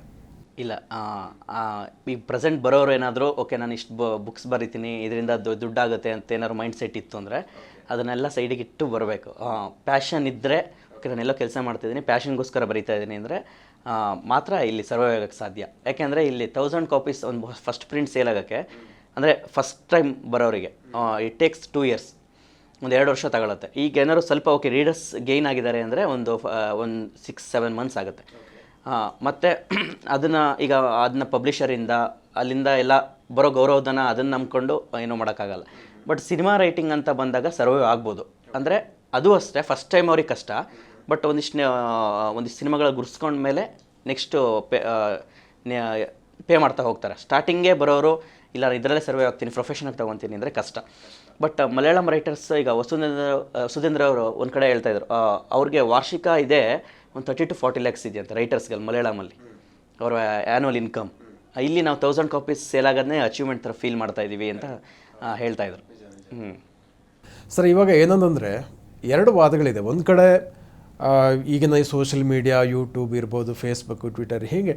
S2: ಇಲ್ಲ ಈ ಪ್ರೆಸೆಂಟ್ ಬರೋರು ಏನಾದರೂ ಓಕೆ ನಾನು ಇಷ್ಟು ಬುಕ್ಸ್ ಬರಿತೀನಿ, ಇದರಿಂದ ದುಡ್ಡಾಗುತ್ತೆ ಅಂತ ಏನಾದ್ರು ಮೈಂಡ್ ಸೆಟ್ ಇತ್ತು ಅಂದರೆ, ಅದನ್ನೆಲ್ಲ ಸೈಡಿಗೆ ಇಟ್ಟು ಬರಬೇಕು. ಪ್ಯಾಷನ್ ಇದ್ದರೆ ಓಕೆ ನಾನೆಲ್ಲೋ ಕೆಲಸ ಮಾಡ್ತಿದ್ದೀನಿ ಪ್ಯಾಷನ್ಗೋಸ್ಕರ ಬರಿತಾ ಇದ್ದೀನಿ ಅಂದರೆ ಮಾತ್ರ ಇಲ್ಲಿ ಸರ್ವೈವ್ ಆಗೋಕ್ಕೆ ಸಾಧ್ಯ. ಯಾಕೆಂದರೆ ಇಲ್ಲಿ ತೌಸಂಡ್ ಕಾಪೀಸ್ ಒಂದು ಫಸ್ಟ್ ಪ್ರಿಂಟ್ ಸೇಲ್ ಆಗೋಕ್ಕೆ, ಅಂದರೆ ಫಸ್ಟ್ ಟೈಮ್ ಬರೋರಿಗೆ ಇಟ್ ಟೇಕ್ಸ್ ಟೂ ಇಯರ್ಸ್ ಒಂದು ಎರಡು ವರ್ಷ ತಗೊಳುತ್ತೆ. ಈಗ ಏನಾದ್ರು ಸ್ವಲ್ಪ ಓಕೆ ರೀಡರ್ಸ್ ಗೈನ್ ಆಗಿದ್ದಾರೆ ಅಂದರೆ ಒಂದು ಒಂದು ಸಿಕ್ಸ್ ಸೆವೆನ್ ಮಂತ್ಸ್ ಆಗುತ್ತೆ. ಮತ್ತು ಅದನ್ನು ಈಗ ಅದನ್ನ ಪಬ್ಲಿಷರಿಂದ ಅಲ್ಲಿಂದ ಎಲ್ಲ ಬರೋ ಗೌರವಧನ ಅದನ್ನು ನಂಬ್ಕೊಂಡು ಏನೂ ಮಾಡೋಕ್ಕಾಗಲ್ಲ. ಬಟ್ ಸಿನಿಮಾ ರೈಟಿಂಗ್ ಅಂತ ಬಂದಾಗ ಸರ್ವೈವ್ ಆಗ್ಬೋದು. ಅಂದರೆ ಅದು ಅಷ್ಟೇ ಫಸ್ಟ್ ಟೈಮ್ ಅವ್ರಿಗೆ ಕಷ್ಟ. ಬಟ್ ಒಂದಿಷ್ಟು ಒಂದಿಷ್ಟು ಸಿನಿಮಾಗಳ ಗುರ್ಸ್ಕೊಂಡ ಮೇಲೆ ನೆಕ್ಸ್ಟು ಪೇ ಪೇ ಮಾಡ್ತಾ ಹೋಗ್ತಾರೆ. ಸ್ಟಾರ್ಟಿಂಗೇ ಬರೋರು ಇಲ್ಲ ಇದರಲ್ಲೇ ಸರ್ವೇ ಆಗ್ತೀನಿ ಪ್ರೊಫೆಷನಾಗಿ ತೊಗೊತೀನಿ ಅಂದರೆ ಕಷ್ಟ. ಬಟ್ ಮಲಯಾಳಂ ರೈಟರ್ಸ್ ಈಗ ವಸುಧೇಂದ್ರ ವಸುಧೇಂದ್ರ ಅವರು ಒಂದು ಕಡೆ ಹೇಳ್ತಾ ಇದ್ರು ಅವ್ರಿಗೆ ವಾರ್ಷಿಕ ಇದೆ ಒಂದು ತರ್ಟಿ ಟು ಫಾರ್ಟಿ ಲ್ಯಾಕ್ಸ್ ಇದೆ ಅಂತ ರೈಟರ್ಸ್ಗಳು ಮಲಯಾಳಮಲ್ಲಿ. ಅವರ ಆ್ಯನ್ಯುವಲ್ ಇನ್ಕಮ್ ಇಲ್ಲಿ ನಾವು ತೌಸಂಡ್ ಕಾಪೀಸ್ ಸೇಲ್ ಆಗೋದನ್ನೇ ಅಚೀವ್ಮೆಂಟ್ ಥರ ಫೀಲ್ ಮಾಡ್ತಾ ಇದ್ದೀವಿ ಅಂತ ಹೇಳ್ತಾ ಇದ್ರು. ಹ್ಞೂ
S1: ಸರ್, ಇವಾಗ ಏನಂತಂದರೆ ಎರಡು ವಾದಗಳಿದೆ. ಒಂದು ಕಡೆ ಈಗಿನ ಈ ಸೋಷಿಯಲ್ ಮೀಡಿಯಾ ಯೂಟ್ಯೂಬ್ ಇರ್ಬೋದು ಫೇಸ್ಬುಕ್ ಟ್ವಿಟರ್ ಹೀಗೆ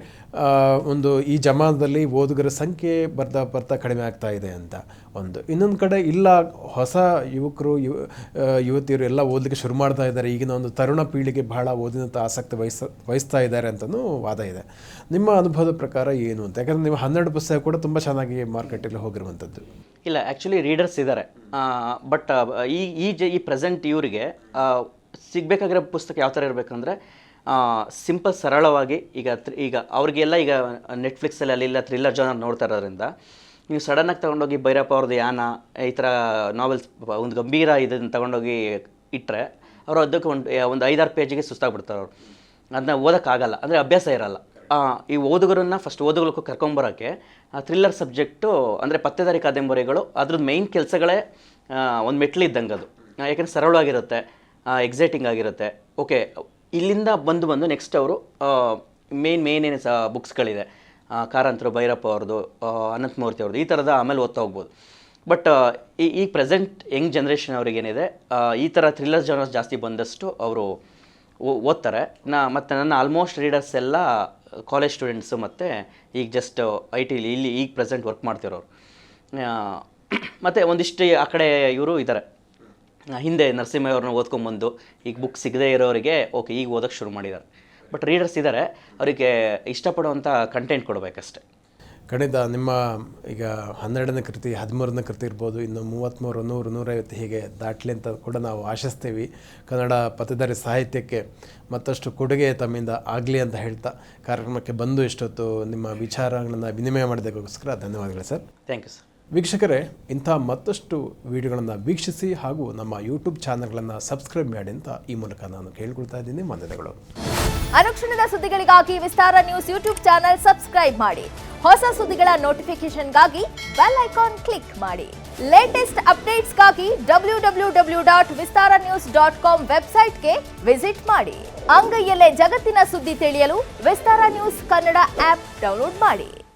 S1: ಒಂದು ಈ ಜಮಾನದಲ್ಲಿ ಓದುಗರ ಸಂಖ್ಯೆ ಬರ್ತಾ ಬರ್ತಾ ಕಡಿಮೆ ಆಗ್ತಾ ಇದೆ ಅಂತ ಒಂದು. ಇನ್ನೊಂದು ಕಡೆ ಇಲ್ಲ, ಹೊಸ ಯುವಕರು ಯುವ ಯುವತಿಯರು ಎಲ್ಲ ಓದಲಿಕ್ಕೆ ಶುರು ಮಾಡ್ತಾ ಇದ್ದಾರೆ. ಈಗಿನ ಒಂದು ತರುಣ ಪೀಳಿಗೆ ಬಹಳ ಓದಿನಂಥ ಆಸಕ್ತಿ ವಹಿಸ, ವಹಿಸ್ತಾ ಇದ್ದಾರೆ ಅಂತಲೂ ವಾದ ಇದೆ. ನಿಮ್ಮ ಅನುಭವದ ಪ್ರಕಾರ ಏನು ಅಂತ? ಯಾಕಂದರೆ ನೀವು ಹನ್ನೆರಡು ಪುಸ್ತಕ ಕೂಡ ತುಂಬ ಚೆನ್ನಾಗಿ ಮಾರ್ಕೆಟಲ್ಲಿ ಹೋಗಿರುವಂಥದ್ದು
S2: ಇಲ್ಲ ಆ್ಯಕ್ಚುಲಿ ರೀಡರ್ಸ್ ಇದ್ದಾರೆ. ಬಟ್ ಈ ಈ ಜ, ಈ ಪ್ರೆಸೆಂಟ್ ಇವರಿಗೆ ಸಿಗಬೇಕಾಗಿರೋ ಪುಸ್ತಕ ಯಾವ ಥರ ಇರಬೇಕಂದ್ರೆ ಸಿಂಪಲ್ ಸರಳವಾಗಿ ಈಗ ಈಗ ಅವ್ರಿಗೆಲ್ಲ ಈಗ ನೆಟ್ಫ್ಲಿಕ್ಸಲ್ಲಿ ಅಲ್ಲಿಲ್ಲ ಥ್ರಿಲ್ಲರ್ ಜಾನರ್ ನೋಡ್ತಾ ಇರೋದ್ರಿಂದ, ನೀವು ಸಡನ್ನಾಗಿ ತೊಗೊಂಡೋಗಿ ಭೈರಪ್ಪ ಅವ್ರದ್ದು ಯಾನ, ಈ ಥರ ನಾವೆಲ್ಸ್ ಒಂದು ಗಂಭೀರ ಇದನ್ನು ತೊಗೊಂಡೋಗಿ ಇಟ್ಟರೆ ಅವರು ಅದಕ್ಕೆ ಒಂದು ಒಂದು ಐದಾರು ಪೇಜಿಗೆ ಸುಸ್ತಾಗ್ಬಿಡ್ತಾರೆ ಅವರು. ಅದನ್ನ ಓದೋಕ್ಕಾಗಲ್ಲ, ಅಂದರೆ ಅಭ್ಯಾಸ ಇರಲ್ಲ. ಈ ಓದುಗರನ್ನ ಫಸ್ಟ್ ಓದುಗలకు ಕರ್ಕೊಂಬರೋಕ್ಕೆ ಥ್ರಿಲ್ಲರ್ ಸಬ್ಜೆಕ್ಟು ಅಂದರೆ ಪತ್ತೆದಾರಿ ಕಾದಂಬರಿಗಳು, ಅದ್ರದ್ದು ಮೈನ್ ಕೆಲಸಗಳೇ ಒಂದು ಮೆಟ್ಲು ಇದ್ದಂಗೆ ಅದು. ಯಾಕೆಂದರೆ ಸರಳವಾಗಿರುತ್ತೆ. ಎಕ್ಸೈಟಿಂಗ್ ಆಗಿರುತ್ತೆ. ಓಕೆ ಇಲ್ಲಿಂದ ಬಂದು ಬಂದು ನೆಕ್ಸ್ಟ್ ಅವರು ಮೇನ್ ಮೇನ್ ಏನು ಸಹ ಬುಕ್ಸ್ಗಳಿದೆ ಕಾರಂತರು, ಭೈರಪ್ಪ ಅವ್ರದ್ದು ಅನಂತಮೂರ್ತಿ ಅವ್ರದ್ದು, ಈ ಥರದ ಆಮೇಲೆ ಓದ್ತಾ ಹೋಗ್ಬೋದು. ಬಟ್ ಈ ಈ ಪ್ರೆಸೆಂಟ್ ಯಂಗ್ ಜನ್ರೇಷನ್ ಅವ್ರಿಗೇನಿದೆ ಈ ಥರ ಥ್ರಿಲ್ಲರ್ ಜನರ್ಸ್ ಜಾಸ್ತಿ ಬಂದಷ್ಟು ಅವರು ಓದ್ತಾರೆ. ನಾ, ಮತ್ತು ನನ್ನ ಆಲ್ಮೋಸ್ಟ್ ರೀಡರ್ಸ್ ಎಲ್ಲ ಕಾಲೇಜ್ ಸ್ಟೂಡೆಂಟ್ಸು ಮತ್ತು ಈಗ ಜಸ್ಟ್ ಐ ಟಿಲಿ ಇಲ್ಲಿ ಈಗ ಪ್ರೆಸೆಂಟ್ ವರ್ಕ್ ಮಾಡ್ತಿರೋರು. ಮತ್ತು ಒಂದಿಷ್ಟು ಆ ಕಡೆ ಇವರು ಇದ್ದಾರೆ. ಹಿಂದೆ ನರಸಿಂಹಯ್ಯವ್ರನ್ನ ಓದ್ಕೊಂಬಂದು ಈಗ ಬುಕ್ ಸಿಗದೇ ಇರೋರಿಗೆ ಓಕೆ ಈಗ ಓದೋಕ್ಕೆ ಶುರು ಮಾಡಿದ್ದಾರೆ. ಬಟ್ ರೀಡರ್ಸ್ ಇದ್ದಾರೆ ಅವರಿಗೆ ಇಷ್ಟಪಡುವಂಥ ಕಂಟೆಂಟ್ ಕೊಡಬೇಕಷ್ಟೆ.
S1: ಖಂಡಿತ ನಿಮ್ಮ ಈಗ ಹನ್ನೆರಡನೇ ಕೃತಿ ಹದಿಮೂರನೇ ಕೃತಿ ಇರ್ಬೋದು ಇನ್ನು ಮೂವತ್ತ್ಮೂರು ನೂರು ನೂರೈವತ್ತು ಹೀಗೆ ದಾಟ್ಲಿ ಅಂತ ಕೂಡ ನಾವು ಆಶಿಸ್ತೀವಿ. ಕನ್ನಡ ಪತ್ತೇದಾರಿ ಸಾಹಿತ್ಯಕ್ಕೆ ಮತ್ತಷ್ಟು ಕೊಡುಗೆ ತಮ್ಮಿಂದ ಆಗಲಿ ಅಂತ ಹೇಳ್ತಾ ಕಾರ್ಯಕ್ರಮಕ್ಕೆ ಬಂದು ಇಷ್ಟೊತ್ತು ನಿಮ್ಮ ವಿಚಾರಗಳನ್ನು ವಿನಿಮಯ ಮಾಡಿದಕ್ಕೋಸ್ಕರ ಧನ್ಯವಾದಗಳು ಸರ್.
S2: ಥ್ಯಾಂಕ್ ಯು ಸರ್
S1: ವೀಕ್ಷಕರೇ, ಇಂಥ ಮತ್ತಷ್ಟು ವಿಡಿಯೋಗಳನ್ನು ವೀಕ್ಷಿಸಿ ಹಾಗೂ ನಮ್ಮ ಯೂಟ್ಯೂಬ್ ಚಾನಲ್ಗಳನ್ನು ಸಬ್ಸ್ಕ್ರೈಬ್ ಮಾಡಿ ಅಂತ ಈ ಮೂಲಕ ನಾನು ಕೇಳ್ಕೊಳ್ತಾ ಇದ್ದೀನಿ. ವಂದನೆಗಳು.
S3: ಅನುಕ್ಷಣದ ಸುದ್ದಿಗಳಿಗಾಗಿ Vistara news YouTube channel subscribe ಮಾಡಿ. ಹೊಸ ಸುದ್ದಿಗಳ ನೋಟಿಫಿಕೇಶನ್ಗಾಗಿ ಬೆಲ್ ಐಕಾನ್ ಕ್ಲಿಕ್ ಮಾಡಿ. Latest ಅಪ್ಡೇಟ್ಸ್ಗಾಗಿ W W W dot Vistara news dot com ವೆಬ್ಸೈಟ್ಗೆ ವಿಸಿಟ್ ಮಾಡಿ. ಅಂಗೈಯಲ್ಲೇ ಜಗತ್ತಿನ ಸುದ್ದಿ ತಿಳಿಯಲು Vistara news Kannada app download ಮಾಡಿ.